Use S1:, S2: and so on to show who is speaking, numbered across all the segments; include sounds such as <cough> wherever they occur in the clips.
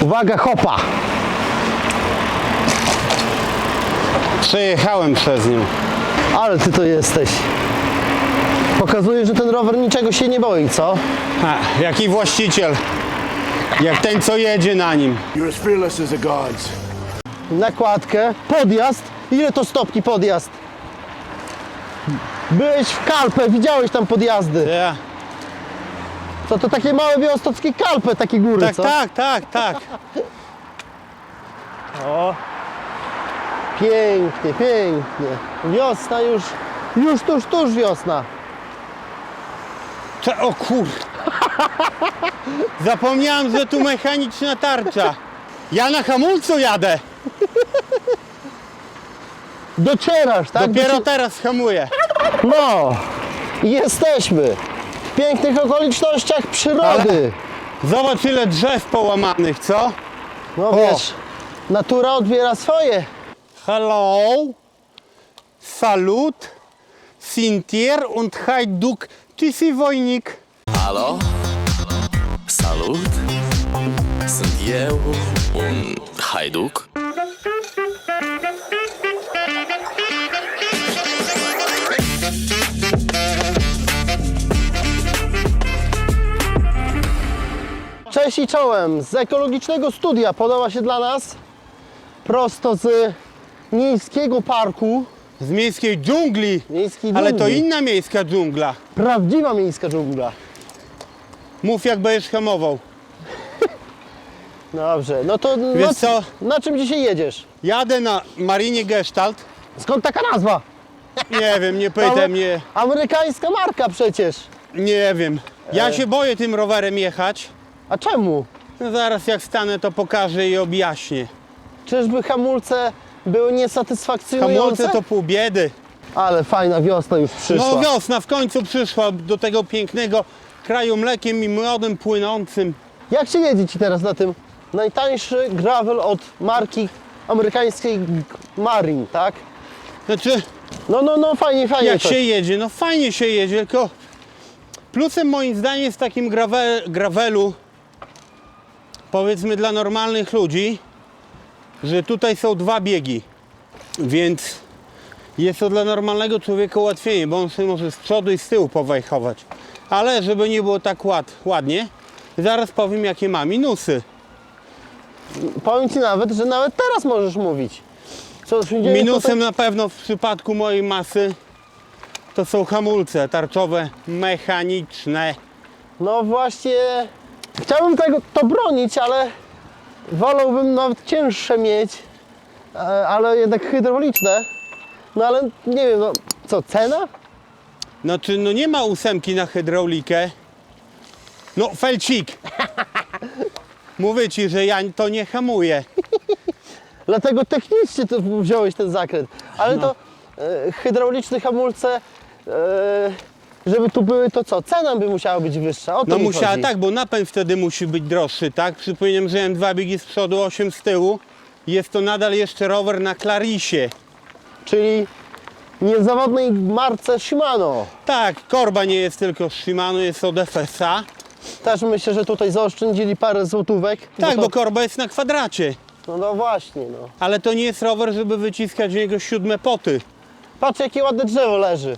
S1: Uwaga, hopa!
S2: Przejechałem przez nią.
S1: Ale ty to jesteś. Pokazuje, że ten rower niczego się nie boi, co?
S2: A, jaki właściciel. Jak ten, co jedzie na nim.
S3: You're as fearless as the gods.
S1: Nakładkę, podjazd. Ile to stopni podjazd? Byłeś w Kalpę, widziałeś tam podjazdy.
S2: Ja.
S1: Co to takie małe białostockie Kalpy, takie góry,
S2: Tak,
S1: co?
S2: tak, tak, tak.
S1: O. Pięknie, pięknie. Wiosna już, już tuż, tuż wiosna.
S2: Cze- o kur... <laughs> Zapomniałem, że tu mechaniczna tarcza. Ja na hamulcu jadę.
S1: Docierasz, tak?
S2: Dopiero teraz hamuję.
S1: No, i jesteśmy pięknych okolicznościach przyrody.
S2: Zobacz ile drzew połamanych, co?
S1: No wiesz, natura odbiera swoje.
S2: Hello. Salut. Sintier und Hajduk. Tschüssi, Wojnik.
S4: Hallo? Salut? Sind eu un
S1: Cześć i czołem z ekologicznego studia podoba się dla nas prosto z miejskiego parku.
S2: Z miejskiej dżungli.
S1: Miejskiej
S2: Ale to
S1: dżungli.
S2: inna miejska dżungla.
S1: Prawdziwa miejska dżungla.
S2: Mów jak będziesz hamował. <laughs>
S1: Dobrze, no to
S2: Wiesz
S1: na,
S2: co?
S1: na czym dzisiaj jedziesz?
S2: Jadę na Marinie Gestalt.
S1: Skąd taka nazwa?
S2: Nie wiem, nie <laughs> pytaj mnie.
S1: Amerykańska marka przecież.
S2: Nie wiem. Ja się boję tym rowerem jechać.
S1: A czemu?
S2: No zaraz jak stanę, to pokażę i objaśnię.
S1: Czyżby hamulce były niesatysfakcjonujące?
S2: Hamulce to pół biedy.
S1: Ale fajna wiosna już przyszła.
S2: No wiosna w końcu przyszła do tego pięknego kraju mlekiem i miodem płynącym.
S1: Jak się jedzie Ci teraz na tym? Najtańszy gravel od marki amerykańskiej Marin, tak?
S2: Znaczy,
S1: No, no, no, fajnie, fajnie.
S2: jak
S1: to.
S2: się jedzie, no fajnie się jedzie, tylko plusem moim zdaniem jest w takim grawe, gravelu, powiedzmy dla normalnych ludzi, że tutaj są dwa biegi, więc jest to dla normalnego człowieka ułatwienie, bo on sobie może z przodu i z tyłu powajchować. Ale żeby nie było tak ład, ładnie, zaraz powiem jakie ma minusy.
S1: Powiem Ci nawet, że nawet teraz możesz mówić. Co się dzieje
S2: Minusem na pewno w przypadku mojej masy to są hamulce tarczowe mechaniczne.
S1: No właśnie, chciałbym tego, to bronić, ale wolałbym nawet cięższe mieć, e, ale jednak hydrauliczne. No ale nie wiem, no co, cena?
S2: Znaczy, no nie ma ósemki na hydraulikę. No, felcik. <laughs> Mówię ci, że ja to nie hamuję. <laughs>
S1: Dlatego technicznie to wziąłeś ten zakręt. Ale
S2: No.
S1: to e, hydrauliczne hamulce, e, żeby tu były, to co? Cena by musiała być wyższa. O to
S2: No
S1: mi
S2: musiała
S1: chodzi.
S2: tak, bo napęd wtedy musi być droższy, tak? Przypominam, że miałem dwa biegi z przodu, 8 z tyłu. Jest to nadal jeszcze rower na Clarisie.
S1: Czyli niezawodnej marce Shimano.
S2: Tak, korba nie jest tylko z Shimano, jest od FSA.
S1: Też myślę, że tutaj zaoszczędzili parę złotówek.
S2: Tak,
S1: to,
S2: bo korba jest na kwadracie.
S1: No, no właśnie, no.
S2: Ale to nie jest rower, żeby wyciskać z niego siódme poty.
S1: Patrz, jakie ładne drzewo leży.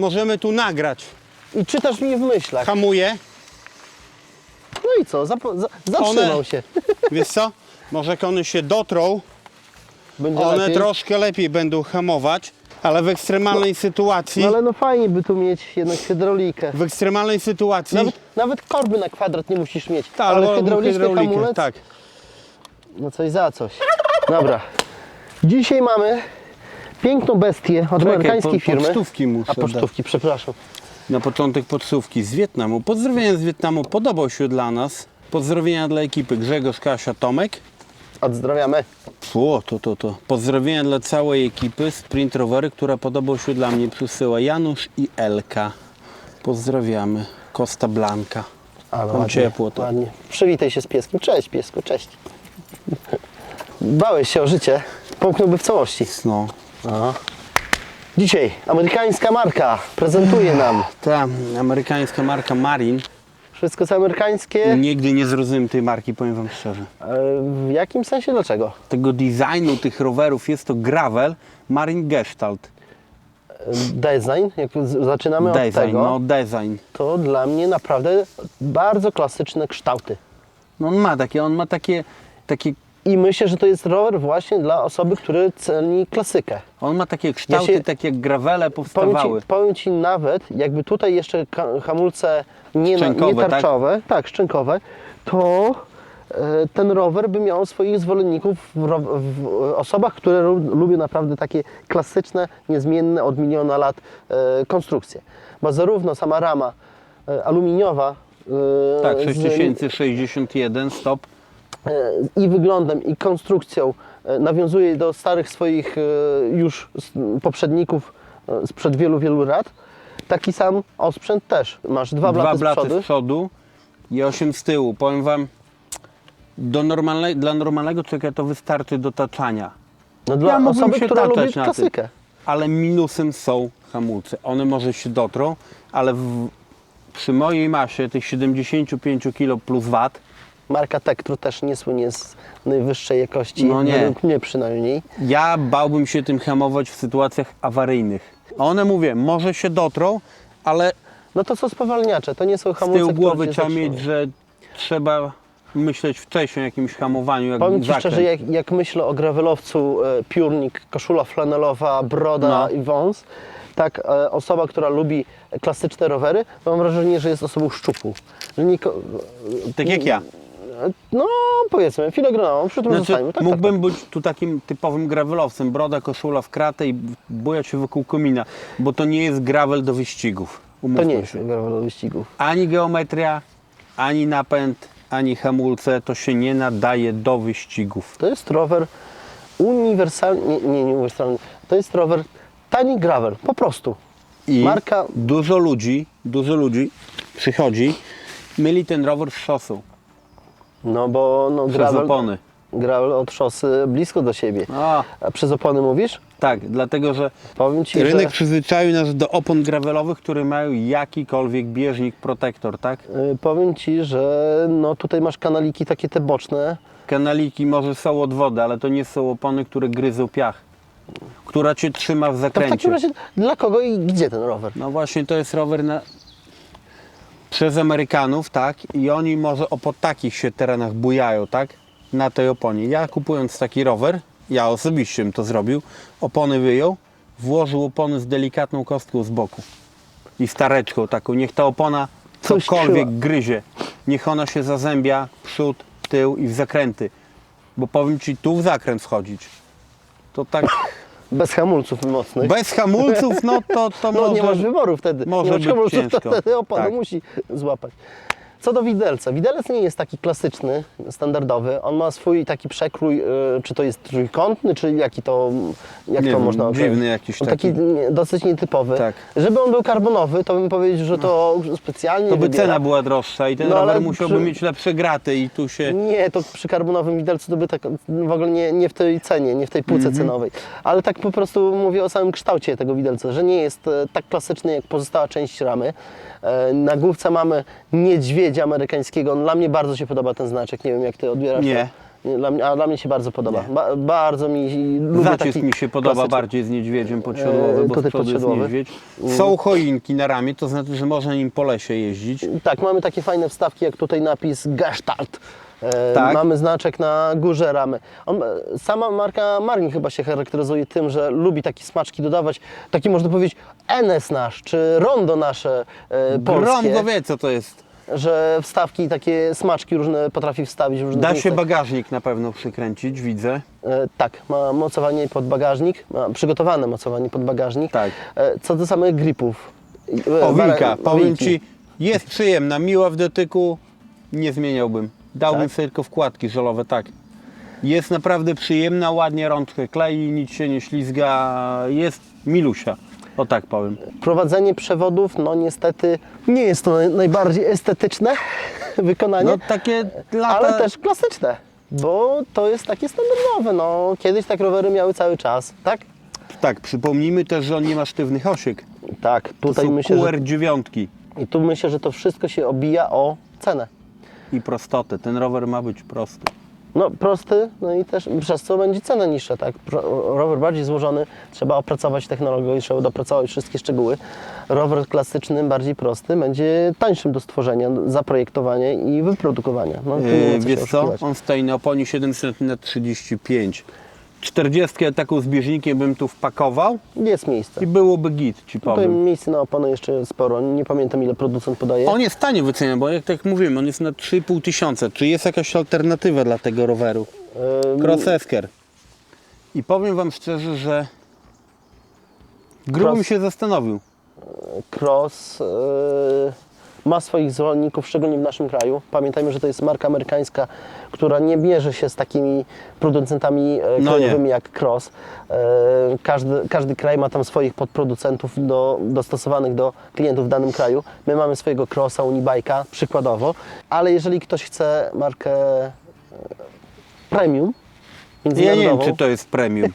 S2: Możemy tu nagrać.
S1: I czytasz mi w myślach.
S2: Hamuję.
S1: No i co? Zapo- za- zatrzymał
S2: One-
S1: się. <laughs>
S2: Wiesz co? Może jak one się dotrą,
S1: Będzie
S2: one
S1: lepiej.
S2: troszkę lepiej będą hamować, ale w ekstremalnej sytuacji,
S1: No ale no fajnie by tu mieć jednak hydraulikę.
S2: w ekstremalnej sytuacji,
S1: Nawet, nawet korby na kwadrat nie musisz mieć.
S2: tak,
S1: ale
S2: albo
S1: hydrauliczny
S2: hydraulikę,
S1: hamulec,
S2: tak.
S1: no coś za coś. Dobra. Dzisiaj mamy piękną bestię od amerykańskiej
S2: po-
S1: firmy.
S2: pocztówki muszę
S1: A pocztówki, przepraszam.
S2: Na początek podsówki z Wietnamu. Pozdrowienia z Wietnamu podobał się dla nas. Pozdrowienia dla ekipy Grzegorz, Kasia, Tomek.
S1: Odzdrawiamy.
S2: O, to, to, to. Pozdrowienia dla całej ekipy Sprint Rowery, która podobał się dla mnie. Przysyła Janusz i Elka. Pozdrawiamy. Costa Blanca.
S1: Ale
S2: Mam ciepło to.
S1: Ładnie. Przywitaj się z pieskiem. Cześć piesku, cześć. Bałeś się o życie. Połknąłby w całości.
S2: No.
S1: Dzisiaj amerykańska marka prezentuje nam
S2: Ta amerykańska marka Marin
S1: Wszystko jest amerykańskie.
S2: Nigdy nie zrozumiem tej marki, powiem wam szczerze.
S1: E, W jakim sensie? Dlaczego?
S2: Tego designu tych rowerów jest to gravel Marine Gestalt.
S1: E, Design, jak z- zaczynamy od
S2: Design,
S1: tego,
S2: no design.
S1: to dla mnie naprawdę bardzo klasyczne kształty.
S2: No on ma takie, on ma takie, takie,
S1: I myślę, że to jest rower właśnie dla osoby, który ceni klasykę.
S2: on ma takie kształty,
S1: Ja się-
S2: tak jak gravele
S1: Powiem
S2: powstawały.
S1: ci, powiem ci nawet, jakby tutaj jeszcze ka- hamulce nie,
S2: Szczękowe,
S1: nie
S2: tak?
S1: tarczowe, tak? szczękowe, to e, ten rower by miał swoich zwolenników w, ro- w osobach, które lu- lubią naprawdę takie klasyczne, niezmienne od miliona lat e, konstrukcje. Bo zarówno sama rama e, aluminiowa e,
S2: Tak,
S1: z-
S2: 6061 stop.
S1: I wyglądem, i konstrukcją e, nawiązuje do starych swoich e, już poprzedników e, sprzed wielu, wielu lat. Taki sam osprzęt też. Masz dwa,
S2: Dwa
S1: blaty,
S2: blaty
S1: z przodu.
S2: z przodu i 8 z tyłu. Powiem wam, do normalne, dla normalnego człowieka to wystarczy do taczania.
S1: No dla
S2: Ja
S1: osoby, która lubi klasykę.
S2: Ale minusem są hamulce. One może się dotrą, ale w, przy mojej masie tych 75 kg plus wat,
S1: Marka Tektru też nie słynie z najwyższej jakości,
S2: No nie.
S1: według mnie przynajmniej.
S2: ja bałbym się tym hamować w sytuacjach awaryjnych. One mówię, może się dotrą, ale
S1: No to są spowalniacze, to nie są
S2: z
S1: hamulce,
S2: tyłu
S1: które
S2: głowy
S1: cię
S2: trzeba
S1: zatrzymują.
S2: mieć, że trzeba myśleć wcześniej o jakimś hamowaniu, jak
S1: Powiem Ci
S2: zakręt.
S1: szczerze, jak, jak myślę o gravelowcu, e, piórnik, koszula flanelowa, broda
S2: No.
S1: i wąs, tak e, osoba, która lubi klasyczne rowery, mam wrażenie, że jest osobą szczupłą. Że niko,
S2: Tak jak ja.
S1: No powiedzmy, filogronową, przy tym
S2: Znaczy,
S1: zostańmy. Tak,
S2: mógłbym
S1: tak,
S2: być tu takim typowym gravelowcem, broda, koszula w kratę i bujać się wokół komina, bo to nie jest gravel do wyścigów.
S1: tak. To
S2: Umówmy
S1: nie jest
S2: się.
S1: gravel do wyścigów.
S2: Ani geometria, ani napęd, ani hamulce to się nie nadaje do wyścigów.
S1: To jest rower uniwersalny, nie, nie, nie uniwersalny, to jest rower tani gravel, po prostu.
S2: I
S1: Marka-
S2: dużo ludzi, dużo ludzi przychodzi, myli ten rower z szosą,
S1: No bo no,
S2: przez
S1: gravel,
S2: opony.
S1: gravel od szosy blisko do siebie.
S2: A,
S1: A przez opony mówisz?
S2: tak, dlatego że
S1: Powiem Ci,
S2: rynek
S1: że...
S2: przyzwyczaił nas do opon gravelowych, które mają jakikolwiek bieżnik, protektor, tak?
S1: Y, Powiem Ci, że no tutaj masz kanaliki takie te boczne.
S2: Kanaliki może są od wody, ale to nie są opony, które gryzą piach, która cię trzyma w
S1: To w
S2: zakręcie.
S1: takim razie dla kogo i gdzie ten rower?
S2: No właśnie to jest rower na... przez Amerykanów, tak? I oni może o po takich się terenach bujają, tak? Na tej oponie. Ja kupując taki rower, ja osobiście bym to zrobił, opony wyjął, włożył opony z delikatną kostką z boku i stareczką taką. Niech ta opona
S1: Coś
S2: cokolwiek
S1: czuła.
S2: gryzie. Niech ona się zazębia przód, tył i w zakręty. Bo powiem Ci, tu w zakręt wchodzić. To tak
S1: Bez hamulców mocnych.
S2: bez hamulców, no to, to <laughs>
S1: no
S2: może...
S1: nie masz wyboru wtedy.
S2: może
S1: nie masz
S2: być
S1: hamulców,
S2: ciężko.
S1: to wtedy opona
S2: Tak.
S1: musi złapać. Co do widelca. Widelec nie jest taki klasyczny, standardowy. On ma swój taki przekrój, y, czy to jest trójkątny, czy jaki to, jak
S2: Nie
S1: to
S2: wiem,
S1: można określić?
S2: dziwny jakiś
S1: On taki.
S2: taki.
S1: dosyć nietypowy.
S2: Tak.
S1: Żeby on był karbonowy, to bym powiedział, że to specjalnie
S2: To by
S1: wybiera.
S2: cena była droższa i ten
S1: No,
S2: rower musiałby
S1: przy-
S2: mieć lepsze graty i tu się...
S1: Nie, to przy karbonowym widelcu to by tak w ogóle nie, nie w tej cenie, nie w tej półce
S2: Mhm.
S1: cenowej. Ale tak po prostu mówię o samym kształcie tego widelca, że nie jest e, tak klasyczny jak pozostała część ramy. E, Na główce mamy niedźwiedzia amerykańskiego. Dla mnie bardzo się podoba ten znaczek. Nie wiem jak ty odbierasz.
S2: Nie.
S1: to. Nie, Dla mnie, a dla mnie się bardzo podoba. Ba, bardzo mi lubię
S2: Zacisk
S1: taki
S2: mi się podoba
S1: klasyczny.
S2: bardziej z niedźwiedziem podsiodłowy,
S1: Eee,
S2: bo przodu jest niedźwiedź. Są choinki na ramię, to znaczy, że można nim po lesie jeździć.
S1: Tak, mamy takie fajne wstawki, jak tutaj napis Gestalt. E,
S2: Tak.
S1: Mamy znaczek na górze ramy. On, e, sama marka Marni chyba się charakteryzuje tym, że lubi takie smaczki dodawać. Taki można powiedzieć NS nasz, czy rondo nasze e, polskie.
S2: Grom wie, co to jest.
S1: Że wstawki, takie smaczki różne potrafi wstawić w różnych
S2: Da się
S1: miejscach.
S2: bagażnik na pewno przykręcić, widzę.
S1: E, Tak, ma mocowanie pod bagażnik, ma przygotowane mocowanie pod bagażnik.
S2: Tak.
S1: E, Co do samych gripów. e, bara-
S2: powiem. Ci, jest przyjemna, miła w dotyku, nie zmieniałbym. Dałbym
S1: Tak?
S2: sobie tylko wkładki żelowe, tak. Jest naprawdę przyjemna, ładnie rączkę klei, nic się nie ślizga, jest milusia, o tak powiem.
S1: Prowadzenie przewodów, no niestety nie jest to naj- najbardziej estetyczne <laughs> wykonanie,
S2: No takie lata...
S1: ale też klasyczne, bo to jest takie standardowe. No, kiedyś tak rowery miały cały czas, tak?
S2: Tak, przypomnijmy też, że on nie ma sztywnych osiek.
S1: Tak,
S2: To
S1: tutaj
S2: są
S1: myślę, że,
S2: QR9.
S1: i tu myślę, że to wszystko się obija o cenę.
S2: I prostotę. Ten rower ma być prosty.
S1: No prosty, no i też przez co będzie cena niższa, tak? Rower bardziej złożony, trzeba opracować technologię, trzeba dopracować wszystkie szczegóły. Rower klasyczny, bardziej prosty, będzie tańszym do stworzenia, zaprojektowania i wyprodukowania. No,
S2: Yy, wiesz co? On stoi na oponie 700 na 35. 40 taką zbieżnikiem bym tu wpakował
S1: Jest miejsce.
S2: i byłoby git, ci
S1: Tutaj
S2: powiem.
S1: miejsce na oponę jeszcze sporo, nie pamiętam ile producent podaje.
S2: On jest tanie wyceniony, bo jak tak mówimy, on jest na 3,5 tysiąca. Czy jest jakaś alternatywa dla tego roweru?
S1: Ym,
S2: Cross Esker. I powiem Wam szczerze, że grubym
S1: Cross-
S2: się zastanowił.
S1: Cross yy, ma swoich zwolenników, szczególnie w naszym kraju. Pamiętajmy, że to jest marka amerykańska, która nie bierze się z takimi producentami e,
S2: No
S1: krajowymi
S2: nie.
S1: jak Cross. E, każdy, każdy kraj ma tam swoich podproducentów do, dostosowanych do klientów w danym kraju. My mamy swojego Crossa, Unibike'a przykładowo, ale jeżeli ktoś chce markę e, premium,
S2: Ja nie wiem, czy to jest premium.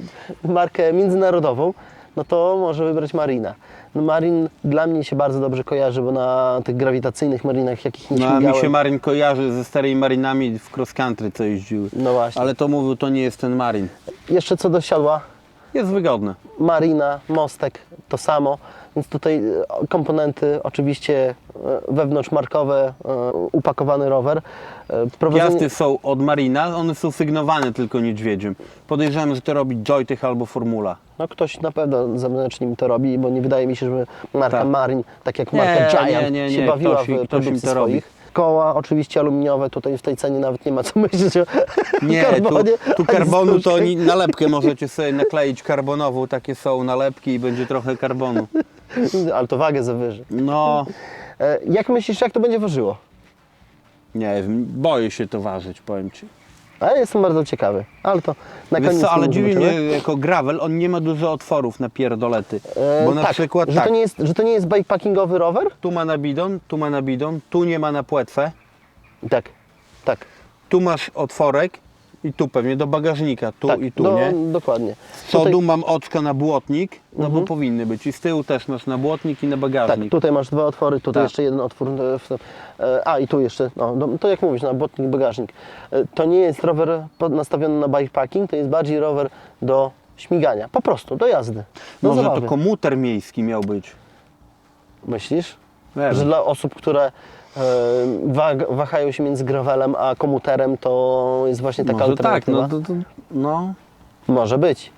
S2: <laughs>
S1: markę międzynarodową, no to może wybrać Marina. No Marin dla mnie się bardzo dobrze kojarzy, bo na tych grawitacyjnych marinach, jakich nie
S2: No, a mi
S1: śmigałem,
S2: się Marin kojarzy ze starymi Marinami w cross country, co jeździły.
S1: no właśnie.
S2: Ale to mówił, to nie jest ten Marin.
S1: Jeszcze co do siodła,
S2: Jest wygodne.
S1: Marina, mostek, to samo. Więc tutaj e, komponenty oczywiście e, wewnątrzmarkowe, e, upakowany rower. Prowadzenie-
S2: Piasty są od Marina, one są sygnowane tylko niedźwiedziem. Podejrzewam, że to robi Joytech albo Formula.
S1: No ktoś na pewno zewnętrznie mi to robi, bo nie wydaje mi się, żeby marka
S2: Tak.
S1: Marin, tak jak
S2: Nie,
S1: marka Giant,
S2: nie, nie,
S1: się bawiła
S2: ktoś-
S1: w produkcji
S2: to robi.
S1: swoich. Koła oczywiście aluminiowe, tutaj w tej cenie nawet nie ma co <laughs> myśleć o
S2: Nie, tu,
S1: karbonie.
S2: tu
S1: ani
S2: karbonu to <laughs> nalepkę możecie sobie nakleić karbonową, takie są nalepki i będzie trochę karbonu. <laughs>
S1: Ale to wagę zawyży.
S2: No,
S1: E, Jak myślisz, jak to będzie ważyło?
S2: nie wiem, boję się to ważyć, powiem Ci.
S1: A ja jestem bardzo ciekawy, ale to na
S2: Wiesz
S1: koniec
S2: co, ale
S1: filmu
S2: dziwi
S1: zobaczymy.
S2: mnie, jako gravel, on nie ma dużo otworów na pierdolety.
S1: E,
S2: Bo na
S1: tak,
S2: przykład
S1: że,
S2: tak,
S1: to nie jest, że to nie jest bikepackingowy rower?
S2: tu ma na bidon, tu ma na bidon, tu nie ma na płetwę,
S1: Tak, tak.
S2: tu masz otworek i tu pewnie do bagażnika, tu
S1: tak
S2: i tu,
S1: do,
S2: nie?
S1: Dokładnie.
S2: Z przodu
S1: Tutaj,
S2: mam oczka na błotnik, no
S1: Mhm.
S2: bo powinny być. I z tyłu też masz na błotnik i na
S1: tak,
S2: bagażnik.
S1: tutaj masz dwa otwory, tutaj
S2: Tak.
S1: jeszcze jeden otwór. e. E, A i tu jeszcze, no, no, to jak mówisz, na błotnik, bagażnik. E, To nie jest rower nastawiony na bikepacking, to jest bardziej rower do śmigania, po prostu, do jazdy. Do
S2: Może
S1: zabawy.
S2: to komuter miejski miał być.
S1: Myślisz?
S2: Nie
S1: Że
S2: wiem.
S1: dla osób, które wahają się między gravelem a komuterem, to jest właśnie taka
S2: Może tak,
S1: alternatywa?
S2: no, to, to, no.
S1: Może być.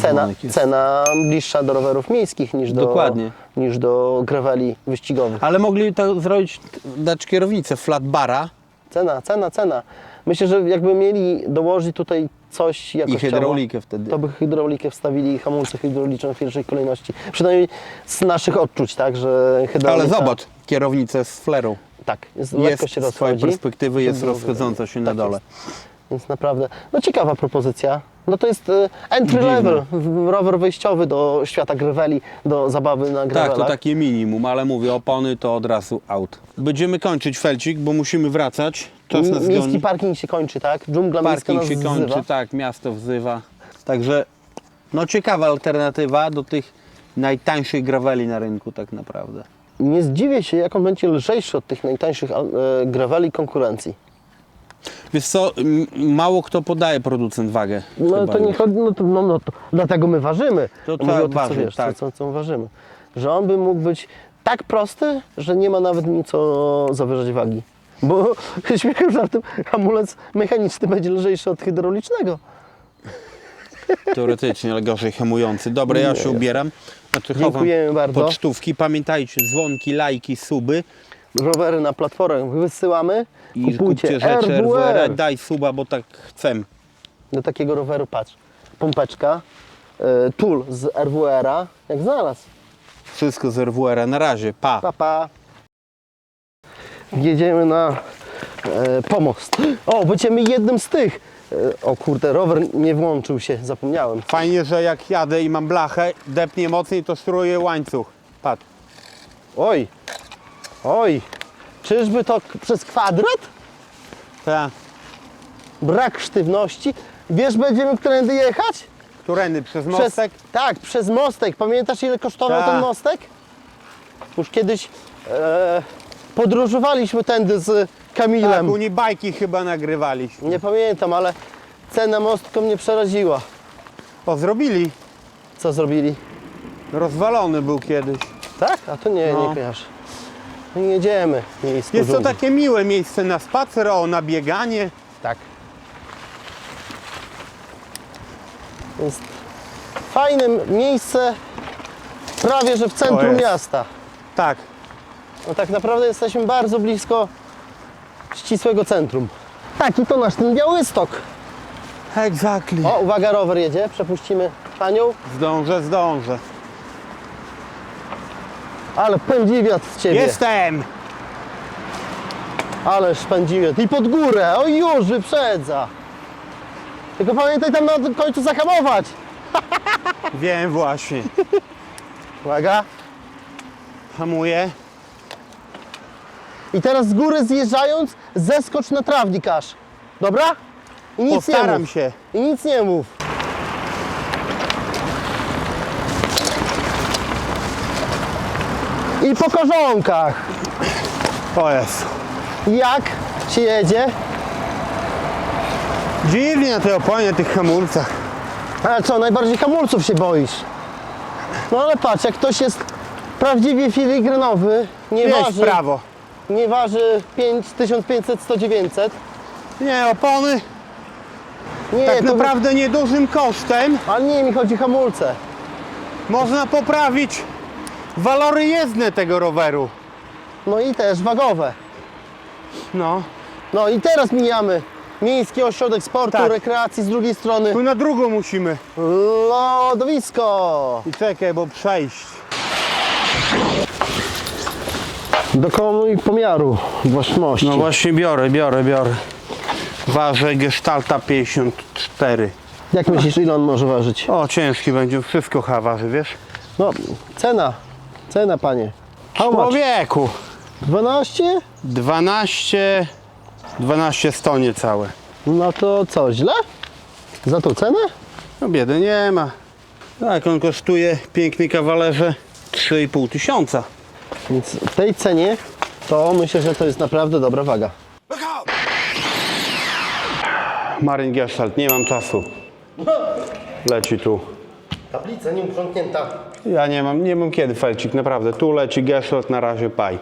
S1: Cena, cena bliższa do rowerów miejskich niż do,
S2: Dokładnie.
S1: niż do graveli wyścigowych.
S2: Ale mogli to zrobić, dać kierownicę flat bara
S1: Cena, cena, cena. Myślę, że jakby mieli dołożyć tutaj coś
S2: i
S1: jakościowo,
S2: hydraulikę wtedy.
S1: to by hydraulikę wstawili i hamulce hydrauliczne w pierwszej kolejności. Przynajmniej z naszych odczuć, tak, że hydraulika...
S2: Ale zobacz, kierownicę z flerą.
S1: Tak, jest,
S2: Jest
S1: się
S2: z twojej
S1: rozchodzi.
S2: perspektywy, jest rozchodząca się na
S1: tak
S2: dole.
S1: Jest. Więc naprawdę, no ciekawa propozycja. No to jest e, entry
S2: Dziwne.
S1: level, rower wejściowy do świata graveli, do zabawy na
S2: Tak,
S1: gravelach.
S2: to takie minimum, ale mówię, opony to od razu out. Będziemy kończyć felcik, bo musimy wracać. Czas nas
S1: Miejski
S2: goni.
S1: parking się kończy, tak? Dżungla
S2: Parking się kończy,
S1: wzywa.
S2: tak, miasto wzywa. Także no ciekawa alternatywa do tych najtańszych graveli na rynku tak naprawdę.
S1: Nie zdziwię się, jak on będzie lżejszy od tych najtańszych e, graveli konkurencji.
S2: Wiesz co, m- mało kto podaje producent wagę.
S1: No
S2: chyba
S1: to nie
S2: już.
S1: chodzi, no to, no, no to dlatego my ważymy.
S2: To
S1: Mówię o tym, co wiesz,
S2: tak.
S1: co, co, co ważymy. Że on by mógł być tak prosty, że nie ma nawet nic o zawyżać wagi. Bo <laughs> śmiechem żartem hamulec mechaniczny będzie lżejszy od hydraulicznego.
S2: Teoretycznie, ale gorzej hamujący. Dobra, ja się ubieram. Znaczy, chowam
S1: Dziękujemy bardzo.
S2: pocztówki. Pamiętajcie, dzwonki, lajki, suby
S1: Rowery na platformę wysyłamy.
S2: I
S1: Kupujcie
S2: kupcie rzeczy
S1: RWR.
S2: RWR. Daj suba, bo tak chcę.
S1: Do takiego roweru patrz. Pompeczka, y, tool z RWR-a, jak znalazł.
S2: Wszystko z RWR. Na razie, pa.
S1: Pa, pa. Jedziemy na e, pomost. O, będziemy jednym z tych. E, o kurde, rower nie włączył się, zapomniałem.
S2: Fajnie, że jak jadę i mam blachę, depnie mocniej, to struję łańcuch. Patrz.
S1: Oj, oj, czyżby to przez kwadrat?
S2: Ta.
S1: Brak sztywności. Wiesz, będziemy którędy jechać?
S2: Którędy? Przez
S1: Przez,
S2: mostek?
S1: tak, przez mostek. Pamiętasz, ile kosztował
S2: Tak.
S1: ten mostek? Już kiedyś e, podróżowaliśmy tędy z Kamilem.
S2: Tak, oni bajki chyba nagrywaliśmy.
S1: Nie pamiętam, ale cena mostką mnie przeraziła.
S2: O, zrobili.
S1: Co zrobili?
S2: Rozwalony był kiedyś.
S1: Tak? A to nie,
S2: No.
S1: nie kojarzę. Nie jedziemy. Miejsko
S2: Jest to takie miłe miejsce na spacer, o, na bieganie.
S1: Tak. Jest fajne miejsce, prawie że w centrum
S2: jest.
S1: miasta.
S2: Tak.
S1: No tak naprawdę jesteśmy bardzo blisko ścisłego centrum. Tak, i to nasz ten Białystok.
S2: Exactly.
S1: O, uwaga, rower jedzie, przepuścimy panią.
S2: Zdążę, zdążę.
S1: Ale pędzi wiatr z ciebie.
S2: Jestem!
S1: Ależ pędzi wiatr. I pod górę, o już wyprzedza. Tylko pamiętaj tam na końcu zahamować. <laughs>
S2: Wiem właśnie.
S1: Uwaga.
S2: Hamuję.
S1: I teraz z góry zjeżdżając, zeskocz na trawnik aż. Dobra? I nic nie
S2: Postaram
S1: mów.
S2: się.
S1: I nic nie mów. I po korzonkach.
S2: O jest.
S1: Jak się jedzie?
S2: Dziwnie na tej oponie, tych hamulcach.
S1: Ale co, najbardziej hamulców się boisz? No ale patrz, jak ktoś jest prawdziwie filigranowy, nie
S2: Jedź w
S1: waży,
S2: prawo.
S1: nie waży 5, 1500, 100, 900.
S2: Nie, opony
S1: Nie,
S2: tak
S1: to
S2: naprawdę niedużym kosztem
S1: Ale nie, mi chodzi hamulce.
S2: można poprawić walory jezdne tego roweru.
S1: No i też wagowe.
S2: No.
S1: No i teraz mijamy Miejski Ośrodek Sportu,
S2: Tak.
S1: Rekreacji, z drugiej strony
S2: Tu na drugą musimy.
S1: lodowisko.
S2: I czekaj, bo przejść.
S1: Dokonuj pomiaru własności.
S2: No właśnie biorę, biorę, biorę. Ważę Gestalta 54.
S1: Jak myślisz, ile on może ważyć?
S2: O, ciężki będzie, wszystko chyba waży, wiesz?
S1: No, cena, cena panie. How much?
S2: Człowieku!
S1: 12?
S2: 12, 12 sto niecałe.
S1: No to co, źle? Za tą cenę?
S2: No biedy nie ma. Tak, on kosztuje, piękny kawalerze, 3,5 tysiąca.
S1: Więc w tej cenie to myślę, że to jest naprawdę dobra waga.
S2: Maryn Gestalt, nie mam czasu. Leci tu.
S1: Tablica nieuprzątnięta.
S2: Ja nie mam, nie mam kiedy felcik, naprawdę. Tu leci Gestalt, na razie paj.